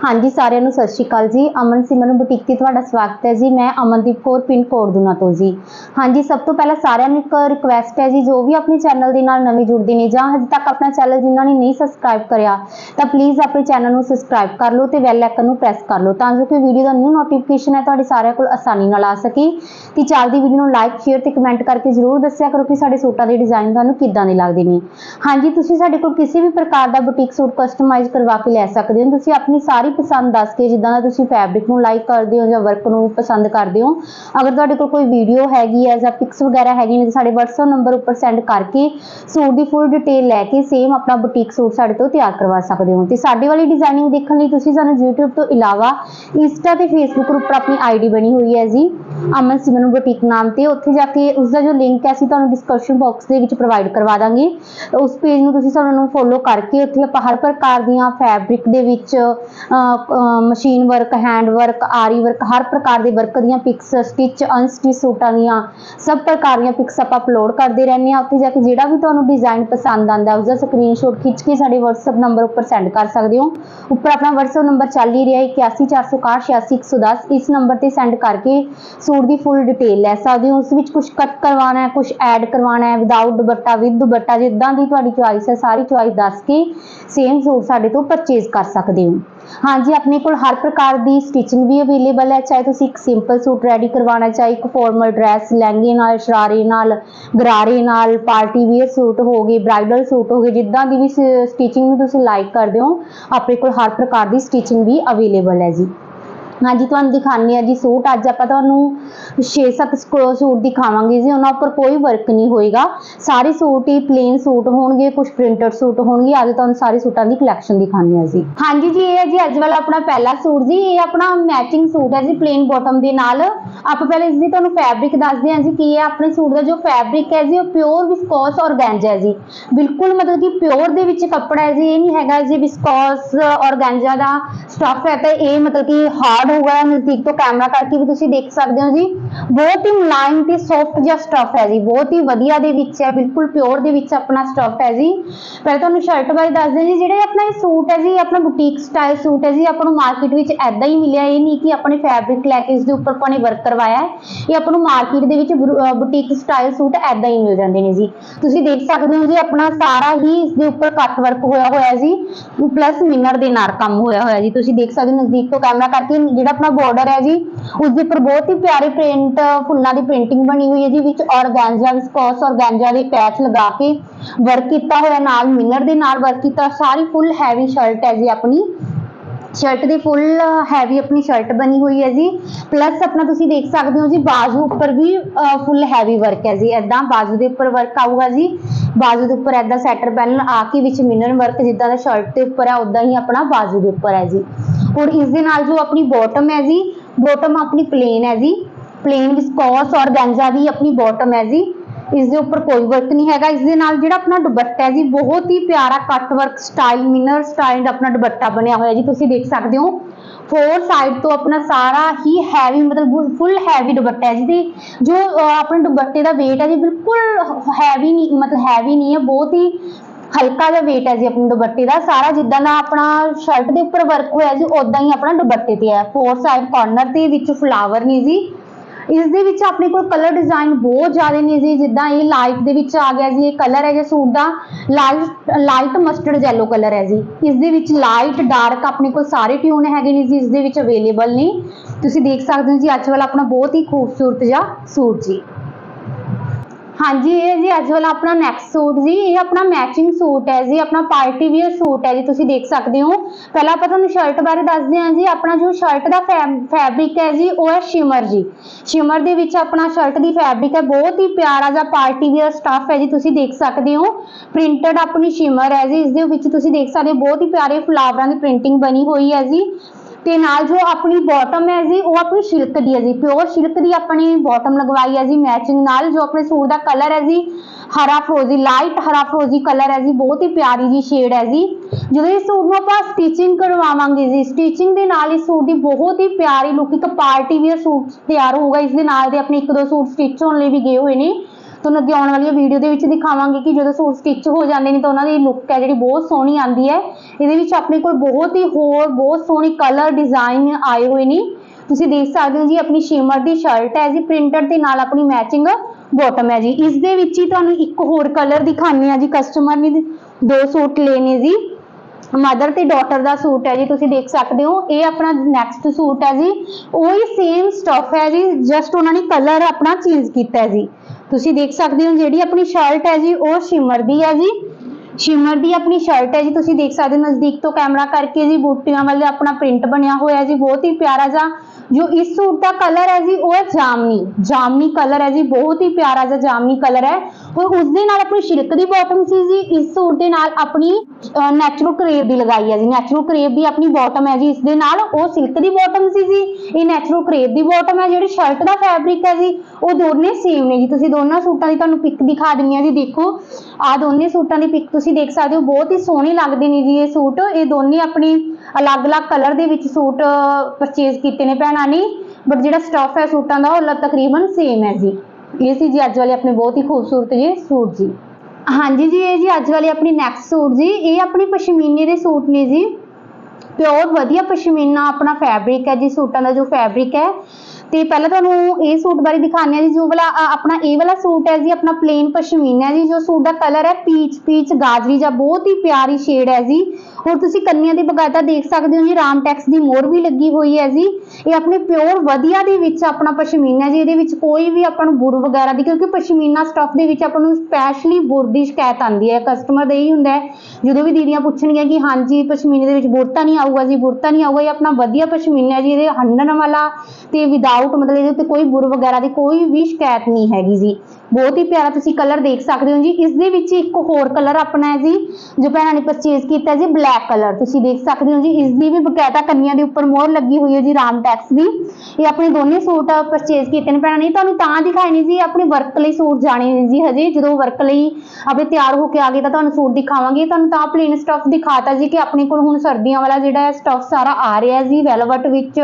ਹਾਂਜੀ, ਸਾਰਿਆਂ ਨੂੰ ਸਤਿ ਸ਼੍ਰੀ ਅਕਾਲ ਜੀ। ਅਮਨ ਸਿਮਰਨ ਬੁਟੀਕ ਤੇ ਤੁਹਾਡਾ ਸਵਾਗਤ ਹੈ ਜੀ। ਮੈਂ ਅਮਨਦੀਪ ਕੌਰ, ਪਿੰਡ ਕੋੜਦੂਨਾ ਤੋਂ ਜੀ। ਹਾਂਜੀ, ਸਭ ਤੋਂ ਪਹਿਲਾਂ ਸਾਰਿਆਂ ਨੂੰ ਇੱਕ ਰਿਕੁਐਸਟ ਹੈ ਜੀ, ਜੋ ਵੀ ਆਪਣੇ ਚੈਨਲ ਦੇ ਨਾਲ ਨਵੇਂ ਜੁੜਦੇ ਨੇ ਜਾਂ ਹਜੇ ਤੱਕ ਆਪਣਾ ਚੈਨਲ ਜਿਨ੍ਹਾਂ ਨੇ ਨਹੀਂ ਸਬਸਕ੍ਰਾਈਬ ਕਰਿਆ, ਤਾਂ ਪਲੀਜ਼ ਆਪਣੇ ਚੈਨਲ ਨੂੰ ਸਬਸਕ੍ਰਾਈਬ ਕਰ ਲਓ ਤੇ ਬੈਲ ਆਈਕਨ ਨੂੰ ਪ੍ਰੈਸ ਕਰ ਲਓ, ਤਾਂ ਜੋ ਕਿ ਵੀਡੀਓ ਦਾ ਨਿਊ ਨੋਟੀਫਿਕੇਸ਼ਨ ਹੈ ਤੁਹਾਡੇ ਸਾਰਿਆਂ ਕੋਲ ਆਸਾਨੀ ਨਾਲ ਆ ਸਕੇ। ਤੇ ਚੱਲਦੀ ਵੀਡੀਓ ਨੂੰ ਲਾਈਕ ਸ਼ੇਅਰ ਤੇ ਕਮੈਂਟ ਕਰਕੇ ਜਰੂਰ ਦੱਸਿਆ ਕਰੋ ਕਿ ਸਾਡੇ ਸੂਟਾਂ ਦੇ ਡਿਜ਼ਾਈਨ ਤੁਹਾਨੂੰ ਕਿੱਦਾਂ ਦੇ ਲੱਗਦੇ ਨੇ। ਹਾਂਜੀ, ਤੁਸੀਂ ਸਾਡੇ ਕੋਲ ਕਿਸੇ ਵੀ ਪ੍ਰਕਾਰ ਦਾ ਬੁਟੀਕ ਸੂਟ ਕਸਟਮਾਈਜ਼ ਕਰਵਾ ਕੇ ਲੈ ਸਕਦੇ ਹੋ। ਤੁਸੀਂ ਆਪਣੀ ਸਾਰੀ ਪਸੰਦ ਦੱਸ ਕੇ ਜਿੱਦਾਂ ਦਾ ਤੁਸੀਂ ਫੈਬਰਿਕ ਨੂੰ ਲਾਈਕ ਕਰਦੇ ਹੋ ਜਾਂ ਵਰਕ ਨੂੰ ਪਸੰਦ ਕਰਦੇ ਹੋ, ਅਗਰ ਤੁਹਾਡੇ ਕੋਲ ਕੋਈ ਵੀਡੀਓ ਹੈਗੀ ਹੈ ਜਾਂ ਪਿਕਸ ਵਗੈਰਾ ਹੈਗੀ ਨੇ ਸਾਡੇ WhatsApp ਨੰਬਰ ਉੱਪਰ ਸੈਂਡ ਕਰਕੇ ਸੂਟ ਦੀ ਫੁੱਲ ਡਿਟੇਲ ਲੈ ਕੇ ਸੇਮ ਆਪਣਾ ਬੁਟੀਕ ਸੂਟ ਸਾਡੇ ਤੋਂ ਤਿਆਰ ਕਰਵਾ ਸਕਦੇ ਹੋ। ਤੇ ਸਾਡੇ ਵਾਲੀ ਡਿਜ਼ਾਈਨਿੰਗ ਦੇਖਣ ਲਈ ਤੁਸੀਂ ਸਾਨੂੰ YouTube ਤੋਂ ਇਲਾਵਾ ਇੰਸਟਾ ਤੇ Facebook ਉੱਪਰ ਆਪਣੀ ਆਈਡੀ ਬਣੀ ਹੋਈ ਹੈ ਜੀ। ਅਮਨ ਸਿਮਰਨ ਬੁਟੀਕ ਨਾਮ ਤੇ, ਉੱਥੇ ਜਾ ਕੇ ਉਸ ਦਾ ਜੋ ਲਿੰਕ ਹੈ ਅਸੀਂ ਤੁਹਾਨੂੰ ਡਿਸਕ੍ਰਿਪਸ਼ਨ ਬਾਕਸ ਦੇ ਵਿੱਚ ਪ੍ਰੋਵਾਈਡ ਕਰਵਾ ਦਾਂਗੇ। ਉਸ ਪੇਜ ਨੂੰ ਤੁਸੀਂ ਸਾਨੂੰ ਫੋਲੋ ਕਰਕੇ ਉੱਥੇ ਆਪਾਂ ਹਰ ਪ੍ਰਕਾਰ ਦੀਆਂ ਫੈਬਰਿਕ ਦੇ ਵਿੱਚ machine work hand work aari work ਹਰ ਪ੍ਰਕਾਰ ਦੇ ਵਰਕ ਦੀਆਂ ਪਿਕਸ ਸਟਿਚ ਅਨਸਟਿਚ ਸੂਟਾਂ ਦੀਆਂ ਸਭ ਪ੍ਰਕਾਰ ਦੀਆਂ ਪਿਕਸ ਆਪਾਂ ਅਪਲੋਡ ਕਰਦੇ ਰਹਿੰਦੇ ਆ ਉੱਥੇ ਜਾ ਕੇ ਜਿਹੜਾ ਵੀ ਤੁਹਾਨੂੰ ਡਿਜ਼ਾਈਨ ਪਸੰਦ ਆਂਦਾ ਉਸ ਦਾ ਸਕਰੀਨਸ਼ਾਟ ਖਿੱਚ ਕੇ ਸਾਡੇ WhatsApp ਨੰਬਰ ਉੱਪਰ ਸੈਂਡ ਕਰ ਸਕਦੇ ਹੋ। ਉੱਪਰ ਆਪਣਾ WhatsApp ਨੰਬਰ ਚੱਲ ਹੀ ਰਿਹਾ 8146686110 ਇਸ ਨੰਬਰ ਤੇ ਸੈਂਡ ਕਰਕੇ ਸੂਟ ਦੀ ਫੁੱਲ ਡਿਟੇਲ ਲੈ ਸਕਦੇ ਹੋ। ਉਸ ਵਿੱਚ ਕੁਝ ਕੱਟ ਕਰਵਾਉਣਾ ਹੈ ਕੁਝ ਐਡ ਕਰਵਾਉਣਾ ਹੈ ਵਿਦਆਊਟ ਦੁਪੱਟਾ ਵਿਦ ਦੁਪੱਟਾ, ਜਿੱਦਾਂ ਦੀ ਤੁਹਾਡੀ ਚੁਆਇਸ ਹੈ, ਸਾਰੀ ਚੁਆਇਸ ਦੱਸ ਕੇ ਸੇਮ ਸੂਟ ਸਾਡੇ ਤੋਂ ਪਰਚੇਜ਼ ਕਰ ਸਕਦੇ ਹੋ। ਹਾਂਜੀ, ਆਪਣੇ ਕੋਲ ਹਰ ਪ੍ਰਕਾਰ ਦੀ ਸਟਿਚਿੰਗ ਵੀ ਅਵੇਲੇਬਲ ਹੈ, ਚਾਹੇ ਤੁਸੀਂ ਇੱਕ ਸਿੰਪਲ ਸੂਟ ਰੈਡੀ ਕਰਵਾਉਣਾ ਚਾਹੇ ਇੱਕ ਫਾਰਮਲ ਡਰੈਸ ਲਹਿੰਗੇ ਨਾਲ, ਸ਼ਰਾਰੇ ਨਾਲ, ਗਰਾਰੇ ਨਾਲ ਪਾਰਟੀ ਵੇਅਰ ਸੂਟ ਹੋ ਗਏ ਬ੍ਰਾਈਡਲ ਸੂਟ ਹੋ ਗਏ ਜਿੱਦਾਂ ਦੀ ਵੀ ਸਟਿਚਿੰਗ ਨੂੰ ਤੁਸੀਂ ਲਾਈਕ ਕਰਦੇ ਹੋ, ਆਪਣੇ ਕੋਲ ਹਰ ਪ੍ਰਕਾਰ ਦੀ ਸਟਿਚਿੰਗ ਵੀ ਅਵੇਲੇਬਲ ਹੈ ਜੀ। ਹਾਂਜੀ ਤੁਹਾਨੂੰ ਦਿਖਾਉਂਦੇ ਆ ਜੀ ਸੂਟ। ਅੱਜ ਆਪਾਂ ਤੁਹਾਨੂੰ 6-7 ਸੂਟ ਦਿਖਾਵਾਂਗੇ ਜੀ। ਉਹਨਾਂ ਉੱਪਰ ਕੋਈ ਵਰਕ ਨਹੀਂ ਹੋਏਗਾ। ਸਾਰੇ ਸੂਟ ਹੀ ਪਲੇਨ ਸੂਟ ਹੋਣਗੇ ਕੁਝ ਪ੍ਰਿੰਟਡ ਸੂਟ ਹੋਣਗੇ। ਅੱਜ ਤੁਹਾਨੂੰ ਸਾਰੇ ਸੂਟਾਂ ਦੀ ਕਲੈਕਸ਼ਨ ਦਿਖਾਉਂਦੇ ਆ ਜੀ। ਹਾਂਜੀ ਜੀ ਇਹ ਹੈ ਜੀ ਅੱਜ ਵਾਲਾ ਆਪਣਾ ਪਹਿਲਾ ਸੂਟ ਜੀ। ਇਹ ਆਪਣਾ ਮੈਚਿੰਗ ਸੂਟ ਹੈ ਜੀ ਪਲੇਨ ਬਾਟਮ ਦੇ ਨਾਲ। ਆਪਾਂ ਪਹਿਲੇ ਇਸ ਦੀ ਤੁਹਾਨੂੰ ਫੈਬਰਿਕ ਦੱਸਦੇ ਹਾਂ ਜੀ ਕੀ ਹੈ ਆਪਣੇ ਸੂਟ ਦਾ ਜੋ ਫੈਬਰਿਕ ਹੈ ਜੀ, ਉਹ ਪਿਓਰ ਵਿਸਕੋਸ ਔਰਗੈਂਜਾ ਹੈ ਜੀ। ਬਿਲਕੁਲ ਮਤਲਬ ਕਿ ਪਿਓਰ ਦੇ ਵਿੱਚ ਕੱਪੜਾ ਹੈ ਜੀ। ਇਹ ਨਹੀਂ ਹੈਗਾ ਜੀ ਵਿਸਕੋਸ ਔਰਗੈਂਜਾ ਦਾ ਸਟਫ ਹੈ ਤਾਂ ਇਹ ਮਤਲਬ ਕਿ ਹਾਰਡ ਹੋਊਗਾ ਨਜ਼ਦੀਕ ਤੋਂ ਕੈਮਰਾ ਕਰਕੇ ਵੀ ਤੁਸੀਂ ਦੇਖ ਸਕਦੇ ਹੋ ਜੀ। ਬਹੁਤ ਹੀ ਮੁਲਾਇਮ ਤੇ ਸੌਫਟ ਜਿਹਾ ਸਟਫ ਹੈ ਜੀ। ਬਹੁਤ ਹੀ ਵਧੀਆ ਦੇ ਵਿੱਚ ਹੈ, ਬਿਲਕੁਲ ਪਿਓਰ ਦੇ ਵਿੱਚ ਆਪਣਾ ਸਟਫ ਹੈ ਜੀ। ਪਹਿਲਾਂ ਤੁਹਾਨੂੰ ਸ਼ਰਟ ਬਾਰੇ ਦੱਸਦੇ ਜੀ, ਜਿਹੜੇ ਆਪਣਾ ਇਹ ਸੂਟ ਹੈ ਜੀ ਆਪਣਾ ਬੁਟੀਕ ਸਟਾਈਲ ਸੂਟ ਹੈ ਜੀ। ਆਪਾਂ ਨੂੰ ਮਾਰਕੀਟ ਵਿੱਚ ਐਦਾਂ ਹੀ ਮਿਲਿਆ, ਇਹ ਨਹੀਂ ਕਿ ਆਪਣੇ ਫੈਬਰਿਕ ਲੈ ਕੇ ਇਸ ਦੇ ਉੱਪਰ ਆਪਾਂ ਨੇ ਵਰਕ ਕਰਵਾਇਆ ਹੈ। ਇਹ ਆਪਾਂ ਨੂੰ ਮਾਰਕੀਟ ਦੇ ਵਿੱਚ ਬੁਟੀਕ ਸਟਾਈਲ ਸੂਟ ਐਦਾਂ ਹੀ ਮਿਲ ਜਾਂਦੇ ਨੇ ਜੀ। ਤੁਸੀਂ ਦੇਖ ਸਕਦੇ ਹੋ ਜੀ, ਆਪਣਾ ਸਾਰਾ ਹੀ ਇਸ ਦੇ ਉੱਪਰ ਕੱਟ ਵਰਕ ਹੋਇਆ ਹੋਇਆ ਜੀ। ਪਲੱਸ ਮਿਨਰ ਦੇ ਨਾਲ ਕੰਮ ਹੋਇਆ ਹੋਇਆ ਜੀ। ਤੁਸੀਂ ਦੇਖ ਸਕਦੇ ਹੋ ਨਜ਼ਦੀਕ ਤੋਂ ਕੈਮਰਾ ਕਰਕੇ ਜਿਹੜਾ ਆਪਣਾ ਬਾਰਡਰ ਹੈ ਜੀ ਉਸ ਦੇ ਉੱਪਰ ਬਹੁਤ ਹੀ ਪਿਆਰੇ ਪ੍ਰਿੰਟ ਫੁੱਲਾਂ ਦੀ ਪ੍ਰਿੰਟਿੰਗ ਬਣੀ ਹੋਈ ਹੈ ਜੀ, ਵਿੱਚ ਔਰਗੈਂਜਾ ਵਿਸਕੋਸ ਔਰਗੈਂਜਾ ਦੇ ਪੈਚ ਲਗਾ ਕੇ ਵਰਕ ਕੀਤਾ ਹੋਇਆ ਨਾਲ ਮਿਨਰ ਦੇ ਨਾਲ ਵਰਕ ਕੀਤਾ, ਸਾਰੀ ਫੁੱਲ ਹੈਵੀ ਸ਼ਰਟ ਹੈ ਜੀ ਆਪਣੀ। ਸ਼ਰਟ ਦੀ ਫੁੱਲ ਹੈਵੀ ਆਪਣੀ ਸ਼ਰਟ ਬਣੀ ਹੋਈ ਹੈ ਜੀ। ਪਲੱਸ ਆਪਣਾ ਤੁਸੀਂ ਦੇਖ ਸਕਦੇ ਹੋ ਜੀ, ਬਾਜ਼ੂ ਉੱਪਰ ਵੀ ਫੁੱਲ ਹੈਵੀ ਵਰਕ ਹੈ ਜੀ। ਐਦਾਂ ਬਾਜ਼ੂ ਦੇ ਉੱਪਰ ਵਰਕ ਆਊਗਾ ਜੀ। ਬਾਜ਼ੂ ਦੇ ਉੱਪਰ ਐਦਾਂ ਸੈਟਰ ਪੈਨਲ ਆ ਕੇ ਵਿੱਚ ਮਿਨਰ ਵਰਕ ਜਿੱਦਾਂ ਦਾ ਸ਼ਰਟ ਦੇ ਉੱਪਰ ਹੈ ਉਦਾਂ ਹੀ ਆਪਣਾ ਬਾਜ਼ੂ ਦੇ ਉੱਪਰ ਹੈ ਜੀ। ਹੁਣ ਇਸ ਦੇ ਨਾਲ ਜੋ ਆਪਣੀ ਬਾਟਮ ਹੈ ਜੀ ਬਾਟਮ ਆਪਣੀ ਪਲੇਨ ਹੈ ਜੀ। ਪਲੇਨ ਵਿਸਕੋਸ ਔਰ ਗੈਂਜਾ ਦੀ ਆਪਣੀ ਬਾਟਮ ਹੈ ਜੀ। ਇਸ ਦੇ ਉੱਪਰ ਕੋਈ ਵਰਕ ਨਹੀਂ ਹੈਗਾ। ਇਸ ਦੇ ਨਾਲ ਜਿਹੜਾ ਆਪਣਾ ਦੁਪੱਟਾ ਹੈ ਜੀ, ਬਹੁਤ ਹੀ ਪਿਆਰਾ ਕੱਟ ਵਰਕ ਸਟਾਈਲ ਮਿਨਰ ਸਟਾਈਲ ਦਾ ਆਪਣਾ ਦੁਪੱਟਾ ਬਣਿਆ ਹੋਇਆ ਜੀ, ਤੁਸੀਂ ਦੇਖ ਸਕਦੇ ਹੋ। ਫੋਰ ਸਾਈਡ ਤੋਂ ਆਪਣਾ ਸਾਰਾ ਹੀ ਹੈਵੀ ਮਤਲਬ ਫੁੱਲ ਹੈਵੀ ਦੁਪੱਟਾ ਹੈ ਜੀ ਤੇ ਜੋ ਆਪਣੇ ਦੁਪੱਟੇ ਦਾ weight ਹੈ ਜੀ, ਬਿਲਕੁਲ ਹੈਵੀ ਨਹੀਂ, ਮਤਲਬ ਹੈਵੀ ਨਹੀਂ ਹੈ, ਬਹੁਤ ਹੀ ਹਲਕਾ ਜਿਹਾ weight ਹੈ ਜੀ ਆਪਣੇ ਦੁਪੱਟੇ ਦਾ, ਸਾਰਾ ਜਿੱਦਾਂ ਦਾ ਆਪਣਾ ਸ਼ਰਟ ਦੇ ਉੱਪਰ ਵਰਕ ਹੋਇਆ ਜੀ ਉਦਾਂ ਹੀ ਆਪਣਾ ਦੁਪੱਟੇ ਤੇ ਹੈ। ਫੋਰ ਸਾਈਡ ਕਾਰਨਰ ਤੇ ਵਿੱਚ ਫਲਾਵਰ ਨਹੀਂ ਜੀ। ਇਸ ਦੇ ਵਿੱਚ ਆਪਣੇ ਕੋਲ ਕਲਰ ਡਿਜ਼ਾਈਨ ਬਹੁਤ ਜ਼ਿਆਦਾ ਨੇ ਜੀ, ਜਿੱਦਾਂ ਇਹ ਲਾਈਟ ਦੇ ਵਿੱਚ ਆ ਗਿਆ ਜੀ, ਇਹ ਕਲਰ ਹੈ ਜੀ ਸੂਟ ਦਾ। Light light mustard yellow colour ਹੈ ਜੀ। ਇਸ ਦੇ ਵਿੱਚ ਲਾਈਟ ਡਾਰਕ ਆਪਣੇ ਕੋਲ ਸਾਰੇ ਟਿਊਨ ਹੈਗੇ ਨੇ ਜੀ, ਇਸ ਦੇ ਵਿੱਚ ਅਵੇਲੇਬਲ ਨੇ। ਤੁਸੀਂ ਦੇਖ ਸਕਦੇ ਹੋ ਜੀ, ਅੱਜ ਵਾਲਾ ਆਪਣਾ ਬਹੁਤ ਹੀ ਖੂਬਸੂਰਤ ਜਿਹਾ ਸੂਟ ਜੀ। ਹਾਂਜੀ, ਇਹ ਜੀ ਅੱਜ ਵਾਲਾ ਆਪਣਾ ਨੈਕਸਟ ਸੂਟ ਜੀ, ਇਹ ਆਪਣਾ ਮੈਚਿੰਗ ਸੂਟ ਹੈ ਜੀ, ਆਪਣਾ ਪਾਰਟੀ ਵੀਅਰ ਸੂਟ ਹੈ ਜੀ, ਤੁਸੀਂ ਦੇਖ ਸਕਦੇ ਹੋ। ਪਹਿਲਾਂ ਆਪਾਂ ਤੁਹਾਨੂੰ ਸ਼ਰਟ ਬਾਰੇ ਦੱਸਦੇ ਹਾਂ ਜੀ, ਆਪਣਾ ਜੋ ਸ਼ਰਟ ਦਾ ਫੈਬਰਿਕ ਹੈ ਜੀ, ਉਹ ਹੈ ਸ਼ਿਮਰ ਜੀ। ਸ਼ਿਮਰ ਦੇ ਵਿੱਚ ਆਪਣਾ ਸ਼ਰਟ ਦੀ ਫੈਬਰਿਕ ਹੈ, ਬਹੁਤ ਹੀ ਪਿਆਰਾ ਜਿਹਾ ਪਾਰਟੀ ਵੇਅਰ ਸਟਫ ਹੈ ਜੀ, ਤੁਸੀਂ ਦੇਖ ਸਕਦੇ ਹੋ। ਪ੍ਰਿੰਟਡ ਆਪਣੀ ਸ਼ਿਮਰ ਹੈ ਜੀ, ਇਸ ਦੇ ਵਿੱਚ ਤੁਸੀਂ ਦੇਖ ਸਕਦੇ ਹੋ, ਬਹੁਤ ਹੀ ਪਿਆਰੇ ਫਲਾਵਰਾਂ ਦੀ ਪ੍ਰਿੰਟਿੰਗ ਬਣੀ ਹੋਈ ਹੈ ਜੀ। ਤੇ ਨਾਲ ਜੋ ਆਪਣੀ ਬਾਟਮ ਹੈ ਜੀ, ਉਹ ਆਪਣੀ ਸਿਲਕ ਦੀ ਹੈ ਜੀ। ਪਿਓਰ ਸਿਲਕ ਦੀ ਆਪਣੀ ਬਾਟਮ ਲਗਵਾਈ ਹੈ ਜੀ ਮੈਚਿੰਗ ਨਾਲ ਜੋ ਆਪਣੇ ਸੂਟ ਦਾ ਕਲਰ ਹੈ ਜੀ, ਹਰਾ ਫਰੋਜ਼ੀ ਲਾਈਟ ਹਰਾ ਫਰੋਜ਼ੀ ਕਲਰ ਹੈ ਜੀ, ਬਹੁਤ ਹੀ ਪਿਆਰੀ ਜੀ ਸ਼ੇਡ ਹੈ ਜੀ। ਜਦੋਂ ਇਸ ਸੂਟ ਨੂੰ ਆਪਾਂ ਸਟਿਚਿੰਗ ਕਰਵਾਵਾਂਗੇ ਜੀ ਸਟਿਚਿੰਗ ਦੇ ਨਾਲ ਇਸ ਸੂਟ ਦੀ ਬਹੁਤ ਹੀ ਪਿਆਰੀ ਲੁੱਕ ਇੱਕ ਪਾਰਟੀ ਵੀਅਰ ਸੂਟ ਤਿਆਰ ਹੋਊਗਾ, ਇਸ ਦੇ ਨਾਲ ਦੇ ਆਪਣੇ ਇੱਕ ਦੋ ਸੂਟ ਸਟਿਚ ਹੋਣ ਲਈ ਵੀ ਗਏ ਹੋਏ ਨੇ। ਤੁਹਾਨੂੰ ਅੱਗੇ ਆਉਣ ਵਾਲੀ ਵੀਡੀਓ ਦੇ ਵਿੱਚ ਦਿਖਾਵਾਂਗੇ ਕਿ ਜਦੋਂ ਸੂਟ ਸਟਿਚ ਹੋ ਜਾਂਦੇ ਨੇ ਤਾਂ ਉਹਨਾਂ ਦੀ ਲੁੱਕ ਹੈ ਜਿਹੜੀ ਬਹੁਤ ਸੋਹਣੀ ਆਉਂਦੀ ਹੈ। ਇਹਦੇ ਵਿੱਚ ਆਪਣੇ ਕੋਲ ਬਹੁਤ ਹੀ ਹੋਰ ਬਹੁਤ ਸੋਹਣੀ ਕਲਰ ਡਿਜ਼ਾਈਨ ਆਏ ਹੋਏ ਨੇ। ਤੁਸੀਂ ਦੇਖ ਸਕਦੇ ਹੋ ਜੀ, ਆਪਣੀ ਸ਼ਿਮਰ ਦੀ ਸ਼ਰਟ ਹੈ ਜੀ ਪ੍ਰਿੰਟਡ ਦੇ ਨਾਲ ਆਪਣੀ ਮੈਚਿੰਗ ਬਾਟਮ ਹੈ ਜੀ। ਇਸ ਦੇ ਵਿੱਚ ਹੀ ਤੁਹਾਨੂੰ ਇੱਕ ਹੋਰ ਕਲਰ ਦਿਖਾਉਂਦੇ ਆ ਜੀ ਕਸਟਮਰ ਨੇ ਦੋ ਸੂਟ ਲੈਣੇ ਜੀ। ਮਦਰ ਤੇ ਡਾਟਰ ਦਾ ਸੂਟ ਹੈ ਜੀ, ਤੁਸੀਂ ਦੇਖ ਸਕਦੇ ਹੋ, ਇਹ ਆਪਣਾ ਨੈਕਸਟ ਸੂਟ ਹੈ ਜੀ। ਉਹੀ ਸੇਮ ਸਟਫ ਹੈ ਜੀ ਜਸਟ ਉਹਨਾਂ ਨੇ ਕਲਰ ਆਪਣਾ ਚੇਂਜ ਕੀਤਾ ਹੈ ਜੀ। ਤੁਸੀਂ ਦੇਖ ਸਕਦੇ ਹੋ ਜਿਹੜੀ ਆਪਣੀ ਸ਼ਰਟ ਹੈ ਜੀ, ਉਹ ਸ਼ਿਮਰ ਦੀ ਹੈ ਜੀ। ਸ਼ਿਮਰ ਦੀ ਆਪਣੀ ਸ਼ਰਟ ਹੈ ਜੀ, ਤੁਸੀਂ ਦੇਖ ਸਕਦੇ ਹੋ ਨਜ਼ਦੀਕ ਤੋਂ ਕੈਮਰਾ ਕਰਕੇ ਜੀ, ਬੂਟਿਆਂ ਵਾਲੇ ਆਪਣਾ ਪ੍ਰਿੰਟ ਬਣਿਆ ਹੋਇਆ ਜੀ, ਬਹੁਤ ਹੀ ਪਿਆਰਾ ਜਿਹਾ ਜੋ ਇਸ ਸੂਟ ਦਾ ਕਲਰ ਹੈ ਜੀ, ਉਹ ਹੈ ਜਾਮਨੀ। ਜਾਮਨੀ ਕਲਰ ਹੈ ਜੀ, ਬਹੁਤ ਹੀ ਪਿਆਰਾ ਜਿਹਾ ਜਾਮਨੀ ਕਲਰ ਹੈ। ਔਰ ਉਸ ਦੇ ਨਾਲ ਆਪਣੀ ਸ਼ਿਲਕ ਦੀ ਬਾਟਮ ਸੀ ਜੀ, ਇਸ ਸੂਟ ਦੇ ਨਾਲ ਆਪਣੀ ਨੈਚੁਰਲ ਕਰੇਪ ਦੀ ਲਗਾਈ ਹੈ ਜੀ। ਨੈਚੁਰਲ ਕਰੇਪ ਦੀ ਆਪਣੀ ਬਾਟਮ ਹੈ ਜੀ, ਇਸ ਦੇ ਨਾਲ ਉਹ ਸਿਲਕ ਦੀ ਬਾਟਮ ਸੀ ਜੀ। ਇਹ ਨੈਚੁਰਲ ਕਰੇਪ ਦੀ ਬਾਟਮ ਹੈ, ਜਿਹੜੀ ਸ਼ਰਟ ਦਾ ਫੈਬਰਿਕ ਹੈ ਜੀ, ਉਹ ਦੋਨੇ ਸੇਮ ਨੇ ਜੀ। ਤੁਸੀਂ ਦੋਨਾਂ ਸੂਟਾਂ ਦੀ ਤੁਹਾਨੂੰ ਪਿਕ ਦਿਖਾ ਦਿੰਨੀ ਆ ਜੀ, ਦੇਖੋ। ਆ ਦੋਨੇ ਸੂਟਾਂ ਦੀ ਪਿਕ ਤੁਸੀਂ ਦੇਖ ਸਕਦੇ ਹੋ, ਬਹੁਤ ਹੀ ਸੋਹਣੇ ਲੱਗਦੇ ਨੇ ਜੀ ਇਹ ਸੂਟ। ਇਹ ਦੋਨੇ ਆਪਣੀ ਅਲੱਗ-ਅਲੱਗ ਕਲਰ ਦੇ ਵਿੱਚ ਸੂਟ ਪਰਚੇਸ ਕੀਤੇ ਨੇ ਭੈਣਾਂ ਨੇ। ਬਟ ਜਿਹੜਾ ਸਟਫ ਹੈ ਸੂਟਾਂ ਦਾ, ਉਹ ਤਕਰੀਬਨ ਸੇਮ ਹੈ ਜੀ। ਇਹ ਸੀ ਜੀ ਅੱਜ ਵਾਲੇ ਆਪਣੇ ਬਹੁਤ ਹੀ ਖੂਬਸੂਰਤ ਜੀ ਸੂਟ ਜੀ। ਹਾਂਜੀ ਜੀ, ਇਹ ਜੀ ਅੱਜ ਵਾਲੀ ਆਪਣੀ ਨੈਕਸਟ ਸੂਟ ਜੀ। ਇਹ ਆਪਣੀ ਪਸ਼ਮੀਨੇ ਦੇ ਸੂਟ ਨੇ ਜੀ। ਪਿਓਰ ਵਧੀਆ ਪਸ਼ਮੀਨਾ ਆਪਣਾ ਫੈਬਰਿਕ ਹੈ ਜੀ, ਸੂਟਾਂ ਦਾ ਜੋ ਫੈਬਰਿਕ ਹੈ। ਤੇ ਪਹਿਲਾਂ ਤੁਹਾਨੂੰ ਇਹ ਸੂਟ ਬਾਰੇ ਦਿਖਾਉਂਦੇ ਆ ਜੀ, ਜੋ ਵਾਲਾ ਆਪਣਾ ਇਹ ਵਾਲਾ ਸੂਟ ਹੈ ਜੀ, ਆਪਣਾ ਪਲੇਨ ਪਸ਼ਮੀਨਾ ਹੈ ਜੀ, ਜੋ ਸੂਟ ਦਾ ਕਲਰ ਹੈ ਪੀਚ ਪੀਚ ਗਾਜਰੀ ਜਾਂ ਬਹੁਤ ਹੀ ਪਿਆਰੀ ਸ਼ੇਡ ਹੈ ਜੀ। ਹੋਰ ਤੁਸੀਂ ਕੰਨੀਆਂ ਦੀ ਬਗਾਇਤਾ ਦੇਖ ਸਕਦੇ ਹੋ ਜੀ, ਰਾਮ ਟੈਕਸ ਦੀ ਮੋਰ ਵੀ ਲੱਗੀ ਹੋਈ ਹੈ ਜੀ। ਇਹ ਆਪਣੇ ਪਿਓਰ ਵਧੀਆ ਦੇ ਵਿੱਚ ਆਪਣਾ ਪਸ਼ਮੀਨਾ ਜੀ, ਇਹਦੇ ਵਿੱਚ ਕੋਈ ਵੀ ਆਪਾਂ ਨੂੰ ਬੁਰ ਵਗੈਰਾ ਦੀ ਕਿਉਂਕਿ ਪਸ਼ਮੀਨਾ ਸਟਫ ਦੇ ਵਿੱਚ ਆਪਾਂ ਨੂੰ ਸਪੈਸ਼ਲੀ ਬੁਰ ਦੀ ਸ਼ਿਕਾਇਤ ਆਉਂਦੀ ਹੈ। ਕਸਟਮਰ ਦਾ ਇਹੀ ਹੁੰਦਾ ਹੈ, ਜਦੋਂ ਵੀ ਦੀਦੀਆਂ ਪੁੱਛਣਗੀਆਂ ਕਿ ਹਾਂਜੀ, ਪਸ਼ਮੀਨੇ ਦੇ ਵਿੱਚ ਬੁਰਤਾ ਨਹੀਂ ਆਊਗਾ ਜੀ, ਬੁਰਤਾ ਨਹੀਂ ਆਊਗਾ, ਇਹ ਆਪਣਾ ਵਧੀਆ ਪਸ਼ਮੀਨਾ ਜੀ, ਇਹਦੇ ਹੰਡਣ ਵਾਲਾ ਤੇ ਵਿਦਆਊਟ ਮਤਲਬ ਇਹਦੇ ਉੱਤੇ ਕੋਈ ਬੁਰ ਵਗੈਰਾ ਦੀ ਕੋਈ ਵੀ ਸ਼ਿਕਾਇਤ ਨਹੀਂ ਹੈਗੀ ਜੀ। ਬਹੁਤ ਹੀ ਪਿਆਰਾ ਤੁਸੀਂ ਕਲਰ ਦੇਖ ਸਕਦੇ ਹੋ ਜੀ। ਇਸ ਦੇ ਵਿੱਚ ਇੱਕ ਹੋਰ ਕਲਰ ਆਪਣਾ ਹੈ ਜੀ, ਜੋ ਭੈਣਾਂ ਨੇ ਪਰਚੇਜ਼ ਕੀਤਾ ਜੀ ਬਲੈਕ ਕਲਰ ਤੁਸੀਂ ਦੇਖ ਸਕਦੇ ਹੋ ਜੀ, ਇਸ ਦੀ ਵੀ ਬਕਾਇਦਾ ਕੰਨੀਆਂ ਦੇ ਉੱਪਰ ਮੋਹਰ ਲੱਗੀ ਹੋਈ ਹੈ ਜੀ, ਰਾਮ ਟੈਕਸ ਦੀ। ਇਹ ਆਪਣੇ ਦੋਨੇ ਸੂਟ ਪਰਚੇਜ਼ ਕੀਤੇ ਨੇ ਭੈਣਾਂ ਨੇ। ਤੁਹਾਨੂੰ ਤਾਂ ਦਿਖਾਏ ਨਹੀਂ ਜੀ ਆਪਣੇ ਵਰਕ ਲਈ ਸੂਟ ਜਾਣੇ ਨੇ ਜੀ ਹਜੇ। ਜਦੋਂ ਵਰਕ ਲਈ ਆਪਣੇ ਤਿਆਰ ਹੋ ਕੇ ਆ ਗਏ ਤਾਂ ਤੁਹਾਨੂੰ ਸੂਟ ਦਿਖਾਵਾਂਗੇ। ਤੁਹਾਨੂੰ ਤਾਂ ਪਲੇਨ ਸਟਫ ਦਿਖਾਤਾ ਜੀ ਕਿ ਆਪਣੇ ਕੋਲ ਹੁਣ ਸਰਦੀਆਂ ਵਾਲਾ ਜਿਹੜਾ ਹੈ ਸਟਫ ਸਾਰਾ ਆ ਰਿਹਾ ਜੀ। ਵੈਲਵਟ ਵਿੱਚ,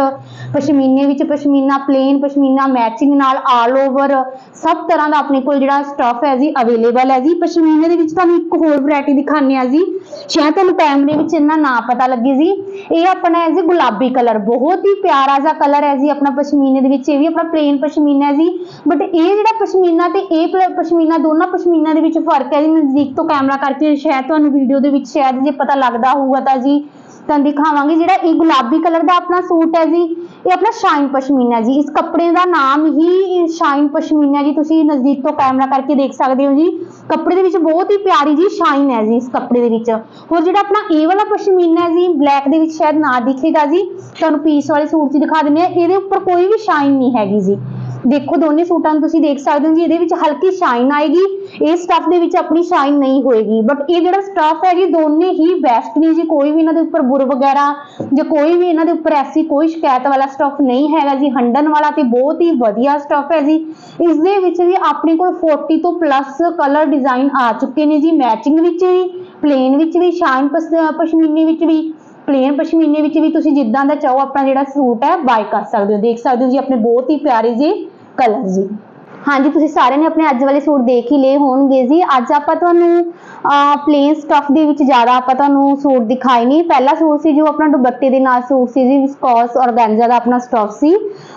ਪਸ਼ਮੀਨੇ ਵਿੱਚ ਪਸ਼ਮੀਨਾ ਪਲੇਨ ਪਸ਼ਮੀਨਾ ਮੈਚਿੰਗ ਨਾਲ ਆਲ ਓਵਰ ਸਭ ਤਰ੍ਹਾਂ ਦਾ ਆਪਣੇ ਕੋਲ ਜਿਹੜਾ ਸਟਫ ਹੈ ਜੀ ਅਵੇਲੇਬਲ ਹੈ ਜੀ। ਪਸ਼ਮੀਨੇ ਦੇ ਵਿੱਚ ਤੁਹਾਨੂੰ ਇੱਕ ਹੋਰ ਵੈਰਾਈਟੀ ਦਿਖਾਉਂਦੇ ਆ ਜੀ। ਸ਼ਾਇਦ ਤੁਹਾਨੂੰ ਕੈਮਰੇ ਵਿੱਚ ਇਹਨਾਂ ਨਾ ਪਤਾ ਲੱਗੇ ਜੀ। ਇਹ ਆਪਣਾ ਹੈ ਜੀ ਗੁਲਾਬੀ ਕਲਰ ਬਹੁਤ ਹੀ ਪਿਆਰਾ ਜਿਹਾ ਕਲਰ ਹੈ ਜੀ ਆਪਣਾ ਪਸ਼ਮੀਨੇ ਦੇ ਵਿੱਚ। ਇਹ ਵੀ ਆਪਣਾ ਪਲੇਨ ਪਸ਼ਮੀਨਾ ਹੈ ਜੀ। ਬਟ ਇਹ ਜਿਹੜਾ ਪਸ਼ਮੀਨਾ ਤੇ ਇਹ ਪਲ- ਪਸ਼ਮੀਨਾ ਦੋਨਾਂ ਪਸ਼ਮੀਨਾ ਦੇ ਵਿੱਚ ਫ਼ਰਕ ਹੈ ਜੀ। ਨਜ਼ਦੀਕ ਤੋਂ ਕੈਮਰਾ ਕਰਕੇ ਸ਼ਾਇਦ ਤੁਹਾਨੂੰ ਵੀਡੀਓ ਦੇ ਵਿੱਚ ਸ਼ਾਇਦ ਜੇ ਪਤਾ ਲੱਗਦਾ ਹੋਊਗਾ ਤਾਂ ਜੀ। ਤੁਹਾਨੂੰ ਦਿਖਾਵਾਂਗੇ ਜਿਹੜਾ ਇਹ ਗੁਲਾਬੀ ਕਲਰ ਦਾ ਆਪਣਾ ਸੂਟ ਹੈ ਜੀ। ਇਹ ਆਪਣਾ ਸ਼ਾਈਨ ਪਸ਼ਮੀਨਾ ਜੀ। ਇਸ ਕੱਪੜੇ ਦਾ ਨਾਮ ਹੀ ਸ਼ਾਈਨ ਪਸ਼ਮੀਨਾ ਜੀ। ਤੁਸੀਂ ਨਜ਼ਦੀਕ ਤੋਂ ਕੈਮਰਾ ਕਰਕੇ ਦੇਖ ਸਕਦੇ ਹੋ ਜੀ। ਕੱਪੜੇ ਦੇ ਵਿੱਚ ਬਹੁਤ ਹੀ ਪਿਆਰੀ ਜੀ ਸ਼ਾਈਨ ਹੈ ਜੀ ਇਸ ਕੱਪੜੇ ਦੇ ਵਿੱਚ। ਹੋਰ ਜਿਹੜਾ ਆਪਣਾ ਇਹ ਵਾਲਾ ਪਸ਼ਮੀਨਾ ਜੀ, ਬਲੈਕ ਦੇ ਵਿੱਚ ਸ਼ਾਇਦ ਨਾ ਦਿਖੇਗਾ ਜੀ। ਤੁਹਾਨੂੰ ਪੀਸ ਵਾਲੇ ਸੂਟ 'ਚ ਦਿਖਾ ਦਿੰਦੇ ਆ ਇਹਦੇ ਉੱਪਰ ਕੋਈ ਵੀ ਸ਼ਾਈਨ ਨਹੀਂ ਹੈਗੀ ਜੀ। ਦੇਖੋ ਦੋਨੇ ਸੂਟਾਂ ਨੂੰ ਤੁਸੀਂ ਦੇਖ ਸਕਦੇ ਹੋ ਜੀ, ਇਹਦੇ ਵਿੱਚ ਹਲਕੀ ਸ਼ਾਈਨ ਆਏਗੀ, ਇਹ ਸਟਫ ਦੇ ਵਿੱਚ ਆਪਣੀ ਸ਼ਾਈਨ ਨਹੀਂ ਹੋਏਗੀ ਬਟ ਇਹ ਜਿਹੜਾ ਸਟਫ ਹੈ ਜੀ, ਦੋਨੇ ਹੀ ਬੈਸਟ ਨੇ ਜੀ, ਕੋਈ ਵੀ ਇਹਨਾਂ ਦੇ ਉੱਪਰ ਬੁਰ ਵਗੈਰਾ ਜਾਂ ਕੋਈ ਵੀ ਇਹਨਾਂ ਦੇ ਉੱਪਰ ਐਸੀ ਕੋਈ ਸ਼ਿਕਾਇਤ ਵਾਲਾ ਸਟਫ ਨਹੀਂ ਹੈਗਾ ਜੀ ਹੰਡਨ ਵਾਲਾ ਤੇ ਬਹੁਤ ਹੀ ਵਧੀਆ ਸਟਫ ਹੈ ਜੀ, ਇਸ ਦੇ ਵਿੱਚ ਵੀ ਆਪਣੇ ਕੋਲ 40 ਤੋਂ ਪਲੱਸ ਕਲਰ ਡਿਜ਼ਾਈਨ ਆ ਚੁੱਕੇ ਨੇ ਜੀ ਮੈਚਿੰਗ ਵਿੱਚ ਵੀ ਪਲੇਨ ਵਿੱਚ ਵੀ ਸ਼ਾਈਨ ਪਸ਼ਮੀਨੇ ਵਿੱਚ ਵੀ ਪਲੇਨ ਪਸ਼ਮੀਨੇ ਵਿੱਚ ਵੀ ਤੁਸੀਂ ਜਿੱਦਾਂ ਦਾ ਚਾਹੋ ਆਪਣਾ ਜਿਹੜਾ ਸੂਟ ਹੈ ਬਾਈ ਕਰ ਸਕਦੇ ਹੋ, ਦੇਖ ਸਕਦੇ ਹੋ ਜੀ, ਆਪਣੇ ਬਹੁਤ ਹੀ ਪਿਆਰੇ ਜੀ ਕਲਰ ਜੀ। ਹਾਂਜੀ, ਤੁਸੀਂ ਸਾਰਿਆਂ ਨੇ ਆਪਣੇ ਅੱਜ ਵਾਲੇ ਸੂਟ ਦੇਖ ਹੀ ਲਏ ਹੋਣਗੇ ਜੀ। ਅੱਜ ਆਪਾਂ ਤੁਹਾਨੂੰ ਪਲੇਨ ਸਟਫ ਦੇ ਵਿੱਚ ਜ਼ਿਆਦਾ ਆਪਾਂ ਤੁਹਾਨੂੰ ਸੂਟ ਦਿਖਾਏ ਨਹੀਂ। ਪਹਿਲਾ ਸੂਟ ਸੀ ਜੋ ਆਪਣਾ ਦੁਪੱਟੇ ਦੇ ਨਾਲ ਸੂਟ ਸੀ ਜੀ ਵਿਸਕੋਸ ਔਰਗੈਂਜਾ ਦਾ ਆਪਣਾ ਸਟਫ ਸੀ।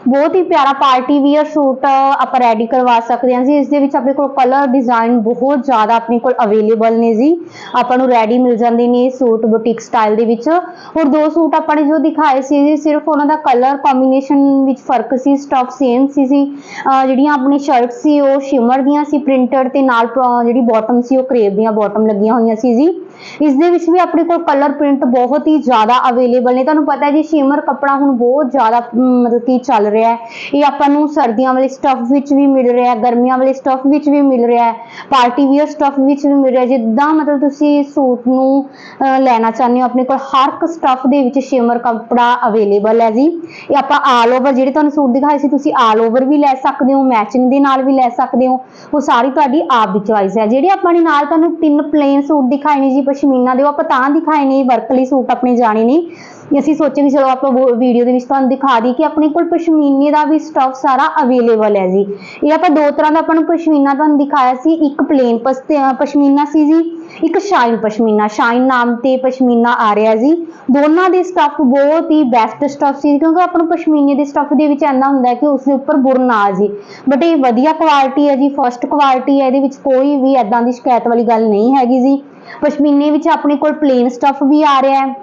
ਬਹੁਤ ਹੀ ਪਿਆਰਾ ਪਾਰਟੀ ਵੀਅਰ ਸੂਟ ਆਪਾਂ ਰੈਡੀ ਕਰਵਾ ਸਕਦੇ ਹਾਂ ਜੀ। ਇਸ ਦੇ ਵਿੱਚ ਆਪਣੇ ਕੋਲ ਕਲਰ ਡਿਜ਼ਾਈਨ ਬਹੁਤ ਜ਼ਿਆਦਾ ਆਪਣੇ ਕੋਲ ਅਵੇਲੇਬਲ ਨੇ ਜੀ। ਆਪਾਂ ਨੂੰ ਰੈਡੀ ਮਿਲ ਜਾਂਦੇ ਨੇ ਇਹ ਸੂਟ ਬੁਟੀਕ ਸਟਾਈਲ ਦੇ ਵਿੱਚ। ਹੋਰ ਦੋ ਸੂਟ ਆਪਾਂ ਨੇ ਜੋ ਦਿਖਾਏ ਸੀ ਜੀ, ਸਿਰਫ ਉਹਨਾਂ ਦਾ ਕਲਰ ਕੰਬੀਨੇਸ਼ਨ ਵਿੱਚ ਫ਼ਰਕ ਸੀ ਸਟਫ ਸੇਮ ਸੀ ਜੀ। ਅਹ, ਜਿਹੜੀਆਂ ਆਪਣੀ ਸ਼ਰਟ ਸੀ ਉਹ ਸ਼ਿਮਰ ਦੀਆਂ ਸੀ ਪ੍ਰਿੰਟਡ ਤੇ ਨਾਲ ਜਿਹੜੀ ਬਾਟਮ ਸੀ ਉਹ ਕਰੇਪ ਦੀਆਂ ਬਾਟਮ ਲੱਗੀਆਂ ਹੋਈਆਂ ਸੀ ਜੀ। ਇਸ ਦੇ ਵਿੱਚ ਵੀ ਆਪਣੇ ਕੋਲ ਕਲਰ ਪ੍ਰਿੰਟ ਬਹੁਤ ਹੀ ਜ਼ਿਆਦਾ ਅਵੇਲੇਬਲ ਨੇ। ਤੁਹਾਨੂੰ ਪਤਾ ਹੈ ਜੀ ਸ਼ਿਮਰ ਕੱਪੜਾ ਹੁਣ ਬਹੁਤ ਜ਼ਿਆਦਾ ਮਤਲਬ ਕਿ ਚੱਲ ਰਿਹਾ ਹੈ। ਇਹ ਆਪਾਂ ਨੂੰ ਸਰਦੀਆਂ ਵਾਲੇ ਸਟੱਫ ਵਿੱਚ ਵੀ ਮਿਲ ਰਿਹਾ ਹੈ ਗਰਮੀਆਂ ਵਾਲੇ ਸਟਫ ਵਿੱਚ ਵੀ ਮਿਲ ਰਿਹਾ ਹੈ ਪਾਰਟੀ ਵੀਅਰ ਸਟੱਫ ਵਿੱਚ ਵੀ ਮਿਲ ਰਿਹਾ ਜਿੱਦਾਂ ਮਤਲਬ ਤੁਸੀਂ ਸੂਟ ਨੂੰ ਅਹ, ਲੈਣਾ ਚਾਹੁੰਦੇ ਹੋ ਆਪਣੇ ਕੋਲ ਹਰ ਇੱਕ ਸਟੱਫ ਦੇ ਵਿੱਚ ਸ਼ਿਮਰ ਕੱਪੜਾ ਅਵੇਲੇਬਲ ਹੈ ਜੀ। ਇਹ ਆਪਾਂ ਆਲ ਓਵਰ ਜਿਹੜੇ ਤੁਹਾਨੂੰ ਸੂਟ ਦਿਖਾਏ ਸੀ ਤੁਸੀਂ ਆਲ ਓਵਰ ਵੀ ਲੈ ਸਕਦੇ ਹੋ ਮੈਚਿੰਗ ਦੇ ਨਾਲ ਨਾਲ ਵੀ ਲੈ ਸਕਦੇ ਹੋ। ਉਹ ਸਾਰੀ ਤੁਹਾਡੀ ਆਪ ਦੀ ਚੁਆਇਸ ਹੈ। ਜਿਹੜੇ ਆਪਾਂ ਨੇ ਨਾਲ ਤੁਹਾਨੂੰ ਤਿੰਨ ਪਲੇਨ ਸੂਟ ਦਿਖਾਏ ਨੇ ਜੀ, ਪਸ਼ਮੀਨਾ ਦੇ, ਉਹ ਆਪਾਂ ਤਾਂ ਦਿਖਾਏ ਨੇ ਵਰਕ ਲਈ ਸੂਟ ਆਪਣੇ ਜਾਣੇ ਨੇ। ਅਸੀਂ ਸੋਚਿਆ ਵੀ ਚਲੋ ਆਪਾਂ ਵੀਡੀਓ ਦੇ ਵਿੱਚ ਤੁਹਾਨੂੰ ਦਿਖਾ ਦਈਏ ਕਿ ਆਪਣੇ ਕੋਲ ਪਸ਼ਮੀਨੇ ਦਾ ਵੀ ਸਟਫ ਸਾਰਾ ਅਵੇਲੇਬਲ ਹੈ ਜੀ। ਇਹ ਆਪਾਂ ਦੋ ਤਰ੍ਹਾਂ ਦਾ ਆਪਾਂ ਨੂੰ ਪਸ਼ਮੀਨਾ ਤੁਹਾਨੂੰ ਦਿਖਾਇਆ ਸੀ। ਇੱਕ ਪਲੇਨ ਪਸ਼ਮੀਨਾ ਸੀ ਜੀ, ਇੱਕ ਸ਼ਾਈਨ ਪਸ਼ਮੀਨਾ। ਸ਼ਾਈਨ ਨਾਮ ਤੇ ਪਸ਼ਮੀਨਾ ਆ ਰਿਹਾ ਜੀ। ਦੋਨਾਂ ਦੇ ਸਟਫ ਬਹੁਤ ਹੀ ਬੈਸਟ ਸਟਫ ਸੀ, ਕਿਉਂਕਿ ਆਪਾਂ ਨੂੰ ਪਸ਼ਮੀਨੇ ਦੇ ਸਟਫ ਦੇ ਵਿੱਚ ਇੰਨਾ ਹੁੰਦਾ ਕਿ ਉਸ ਦੇ ਉੱਪਰ ਬੁਰ ਨਾ ਆ ਜੀ। ਬਟ ਇਹ ਵਧੀਆ ਕੁਆਲਿਟੀ ਹੈ ਜੀ ਫਸਟ ਕੁਆਲਿਟੀ ਹੈ, ਇਹਦੇ ਵਿੱਚ ਕੋਈ ਵੀ ਐਦਾਂ ਦੀ ਸ਼ਿਕਾਇਤ ਵਾਲੀ ਗੱਲ ਨਹੀਂ ਹੈਗੀ ਜੀ। ਪਸ਼ਮੀਨੇ ਵਿੱਚ ਆਪਣੇ ਕੋਲ ਪਲੇਨ ਸਟਫ ਵੀ ਆ ਰਿਹਾ ਹੈ।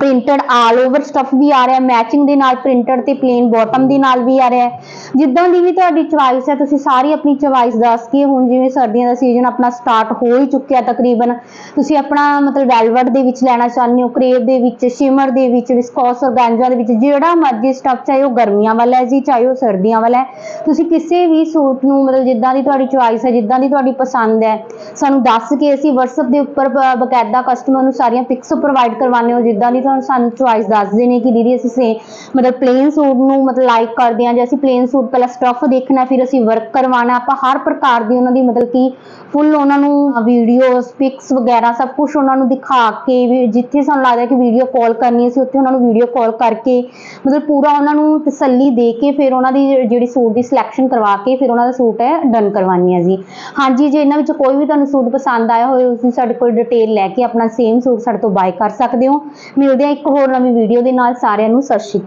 ਪ੍ਰਿੰਟਡ ਆਲ ਓਵਰ ਸਟਫ ਵੀ ਆ ਰਿਹਾ ਮੈਚਿੰਗ ਦੇ ਨਾਲ ਪ੍ਰਿੰਟਡ ਤੇ ਪਲੇਨ ਬਾਟਮ ਦੇ ਨਾਲ ਵੀ ਆ ਰਿਹਾ ਜਿੱਦਾਂ ਦੀ ਵੀ ਤੁਹਾਡੀ ਚੁਆਇਸ ਹੈ, ਤੁਸੀਂ ਸਾਰੀ ਆਪਣੀ ਚੁਆਇਸ ਦੱਸ ਕੇ ਹੁਣ ਜਿਵੇਂ ਸਰਦੀਆਂ ਦਾ ਸੀਜ਼ਨ ਆਪਣਾ ਸਟਾਰਟ ਹੋ ਹੀ ਚੁੱਕਿਆ ਤਕਰੀਬਨ, ਤੁਸੀਂ ਆਪਣਾ ਮਤਲਬ ਵੈਲਵਟ ਦੇ ਵਿੱਚ ਲੈਣਾ ਚਾਹੁੰਦੇ ਹੋ ਕਰੇਪ ਦੇ ਵਿੱਚ ਸ਼ਿਮਰ ਦੇ ਵਿੱਚ ਵਿਸਕੋਸ ਔਰਗੈਂਜਾ ਦੇ ਵਿੱਚ, ਜਿਹੜਾ ਮਰਜ਼ੀ ਸਟਫ ਚਾਹੇ ਉਹ ਗਰਮੀਆਂ ਵਾਲਾ ਹੈ ਜੀ, ਚਾਹੇ ਉਹ ਸਰਦੀਆਂ ਵਾਲਾ ਹੈ, ਤੁਸੀਂ ਕਿਸੇ ਵੀ ਸੂਟ ਨੂੰ ਮਤਲਬ ਜਿੱਦਾਂ ਦੀ ਤੁਹਾਡੀ ਚੁਆਇਸ ਹੈ, ਜਿੱਦਾਂ ਦੀ ਤੁਹਾਡੀ ਪਸੰਦ ਹੈ, ਸਾਨੂੰ ਦੱਸ ਕੇ ਅਸੀਂ WhatsApp ਦੇ ਉੱਪਰ ਬਕਾਇਦਾ ਕਸਟਮਰ ਨੂੰ ਸਾਰੀਆਂ ਪਿਕਸ ਪ੍ਰੋਵਾਈਡ ਕਰਵਾਉਂਦੇ ਹੋ, ਜਿੱਦਾਂ ਦੀ ਤੁਹਾਨੂੰ ਸਾਨੂੰ ਚੁਆਇਸ ਦੱਸਦੇ ਨੇ ਕਿ ਦੀਦੀ ਅਸੀਂ ਸੇ ਮਤਲਬ ਪਲੇਨ ਸੂਟ ਨੂੰ ਮਤਲਬ ਲਾਈਕ ਕਰਦੇ ਹਾਂ ਜੇ ਅਸੀਂ ਪਲੇਨ ਸੂਟ ਪਹਿਲਾਂ ਸਟਫ ਦੇਖਣਾ ਫਿਰ ਅਸੀਂ ਵਰਕ ਕਰਵਾਉਣਾ ਆਪਾਂ ਹਰ ਪ੍ਰਕਾਰ ਦੀ ਉਹਨਾਂ ਦੀ ਮਤਲਬ ਕਿ ਫੁੱਲ ਉਹਨਾਂ ਨੂੰ ਵੀਡੀਓਸ ਪਿਕਸ ਵਗੈਰਾ ਸਭ ਕੁਝ ਉਹਨਾਂ ਨੂੰ ਦਿਖਾ ਕੇ ਵੀ ਜਿੱਥੇ ਸਾਨੂੰ ਲੱਗਦਾ ਕਿ ਵੀਡੀਓ ਕਾਲ ਕਰਨੀ ਹੈ, ਉੱਥੇ ਉਹਨਾਂ ਨੂੰ ਵੀਡੀਓ ਕਾਲ ਕਰਕੇ ਮਤਲਬ ਪੂਰਾ ਉਹਨਾਂ ਨੂੰ ਤਸੱਲੀ ਦੇ ਕੇ ਫਿਰ ਉਹਨਾਂ ਦੀ ਜਿਹੜੀ ਸੂਟ ਦੀ ਸਿਲੈਕਸ਼ਨ ਕਰਵਾ ਕੇ ਫਿਰ ਉਹਨਾਂ ਦਾ ਸੂਟ ਹੈ ਡਨ ਕਰਵਾਉਣੀ ਹੈ ਜੀ। ਹਾਂਜੀ ਜੇ ਇਹਨਾਂ ਵਿੱਚ ਕੋਈ ਵੀ ਤੁਹਾਨੂੰ ਸੂਟ ਪਸੰਦ ਆਇਆ ਹੋਵੇ ਤੁਸੀਂ ਸਾਡੇ ਕੋਲ ਡਿਟੇਲ ਲੈ ਕੇ ਆਪਣਾ ਸੇਮ ਸੂਟ ਸਾਡੇ ਤੋਂ ਬਾਏ ਕਰ ਸਕਦੇ ਹੋ। ਮਿਲਦੇ ਹਾਂ ਇੱਕ ਹੋਰ ਨਵੀਂ ਵੀਡੀਓ ਦੇ ਨਾਲ ਸਾਰਿਆਂ ਨੂੰ ਸਤਿ ਸ਼੍ਰੀ ਅਕਾਲ।